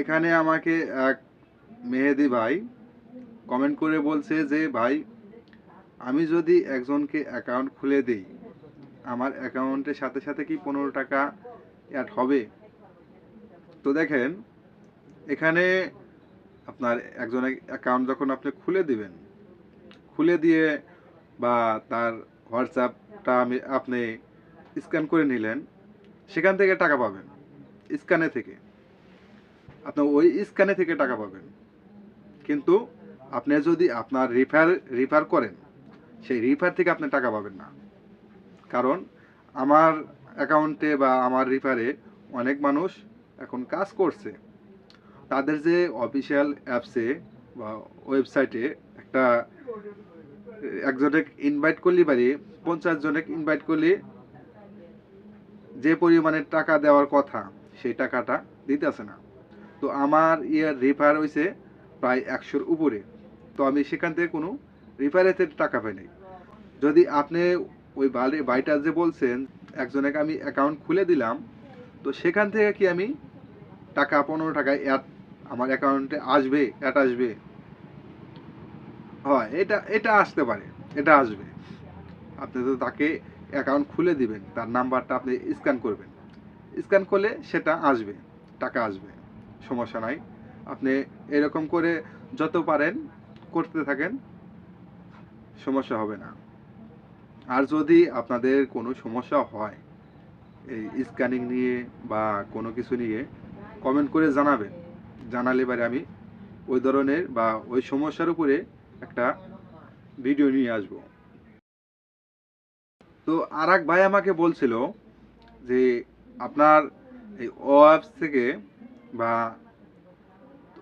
এখানে আমাকে এক মেহেদি ভাই কমেন্ট করে বলছে যে, ভাই, আমি যদি একজনকে অ্যাকাউন্ট খুলে দিই, আমার অ্যাকাউন্টের সাথে সাথে কি পনেরো টাকা অ্যাড হবে? তো দেখেন, এখানে আপনার একজনের অ্যাকাউন্ট যখন আপনি খুলে দিবেন, খুলে দিয়ে বা তার হোয়াটসঅ্যাপটা আমি, আপনি স্ক্যান করে নিলেন, সেখান থেকে টাকা পাবেন স্ক্যানে থেকে। আপনি ওই স্ক্যানে থেকে টাকা পাবেন। কিন্তু আপনি যদি আপনার রিফার রিফার করেন, সেই রিফার থেকে আপনি টাকা পাবেন না। কারণ আমার অ্যাকাউন্টে বা আমার রিফারে অনেক মানুষ এখন কাজ করছে। তাদের যে অফিসিয়াল অ্যাপসে বা ওয়েবসাইটে একটা একজনের ইনভাইট করলি পারি, পঞ্চাশ জনের ইনভাইট করলে যে পরিমাণে টাকা দেওয়ার কথা, সেই টাকাটা দিতেছে না। তো আমার ইয়ার রিফার হয়েছে প্রায় একশোর উপরে। তো আমি সেখান থেকে কোনো রিফারেতে টাকা পাই নাই। যদি আপনি ওই বাড়ি, বাড়িটা যে বলছেন, একজনকে আমি অ্যাকাউন্ট খুলে দিলাম, তো সেখান থেকে কি আমি টাকা, পনেরো টাকায় অ্যাড আমার অ্যাকাউন্টে আসবে অ্যাড আসবে? হয়, এটা এটা আসতে পারে, এটা আসবে। আপনি তো তাকে অ্যাকাউন্ট খুলে দিবেন, তার নাম্বারটা আপনি স্ক্যান করবেন। স্ক্যান করলে সেটা আসবে, টাকা আসবে। সমস্যা নাই। আপনি এরকম করে যত পারেন করতে থাকেন, সমস্যা হবে না। আর যদি আপনাদের কোনো সমস্যা হয়, এই স্ক্যানিং নিয়ে বা কোনো কিছু নিয়ে কমেন্ট করে জানাবেন। জানালে এবারে আমি ওই ধরনের বা ওই সমস্যার উপরে একটা ভিডিও নিয়ে আসব। তো আর ভাই আমাকে বলছিল যে, আপনার এই অ্যাপস থেকে বা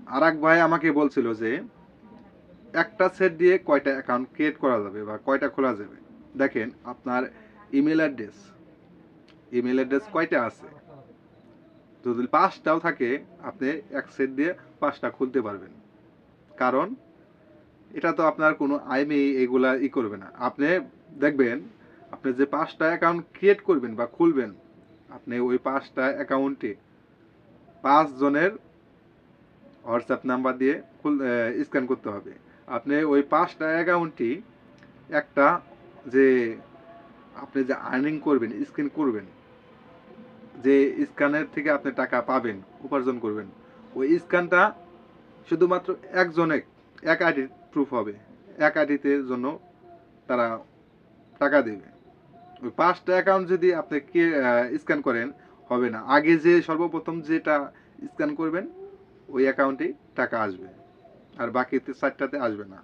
আর ভাই আমাকে বলছিল যে একটা সেট দিয়ে কয়টা অ্যাকাউন্ট ক্রিয়েট করা যাবে বা কয়টা খোলা যাবে? দেখেন, আপনার ইমেল অ্যাড্রেস ইমেল অ্যাড্রেস কয়টা আছে? যদি পাঁচটাও থাকে, আপনি এক সেট দিয়ে পাঁচটা খুলতে পারবেন। কারণ এটা তো আপনার কোনো আইমে এগুলা ই করবে না। আপনি দেখবেন, আপনি যে পাঁচটা অ্যাকাউন্ট ক্রিয়েট করবেন বা খুলবেন, আপনি ওই পাঁচটা অ্যাকাউন্টে পাঁচ জনের হোয়াটসঅ্যাপ নাম্বার দিয়ে খুল স্ক্যান করতে হবে। আপনি ওই পাঁচটা অ্যাকাউন্টটি একটা যে আপনি যে আর্নিং করবেন, স্ক্যান করবেন, যে স্ক্যানের থেকে আপনি টাকা পাবেন, উপার্জন করবেন, ওই স্ক্যানটা শুধুমাত্র একজনে এক আইডি প্রুফ হবে। এক আইডিতে জন্য তারা টাকা দেবে। ওই পাঁচটা অ্যাকাউন্ট যদি আপনি স্ক্যান করেন হবে না। আগে যে সর্বপ্রথম যেটা স্ক্যান করবেন, ওই অ্যাকাউন্টেই টাকা আসবে। আর বাকিতে চারটাতে আসবে না।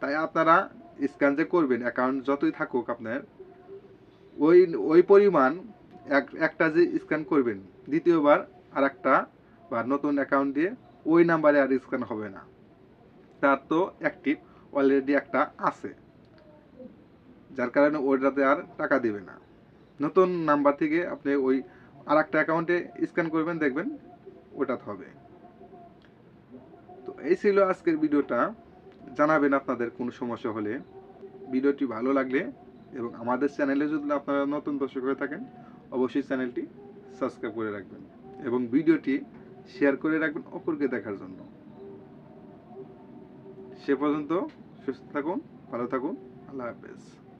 তাই আপনারা স্ক্যান যে করবেন অ্যাকাউন্ট যতই থাকুক আপনার, ওই ওই পরিমাণ এক, একটা যে স্ক্যান করবেন, দ্বিতীয়বার আর একটা বা নতুন অ্যাকাউন্ট দিয়ে ওই নাম্বারে আর স্ক্যান হবে না। তার তো অ্যাক্টিভ অলরেডি একটা আছে। যার কারণে ওইটাতে আর টাকা দিবে না। নতুন নাম্বার থেকে আপনি ওই আর একটা অ্যাকাউন্টে স্ক্যান করবেন, দেখবেন ওটাতে হবে। তো এই ছিল আজকের ভিডিওটা। জানাবেন আপনাদের কোনো সমস্যা হলে। ভিডিওটি ভালো লাগলে এবং আমাদের চ্যানেলে যদি আপনারা নতুন দর্শক হয়ে থাকেন, অবশ্যই চ্যানেলটি সাবস্ক্রাইব করে রাখবেন এবং ভিডিওটি শেয়ার করে রাখবেন অপরকে দেখার জন্য। সে পর্যন্ত সুস্থ থাকুন, ভালো থাকুন, আল্লাহ হাফেজ।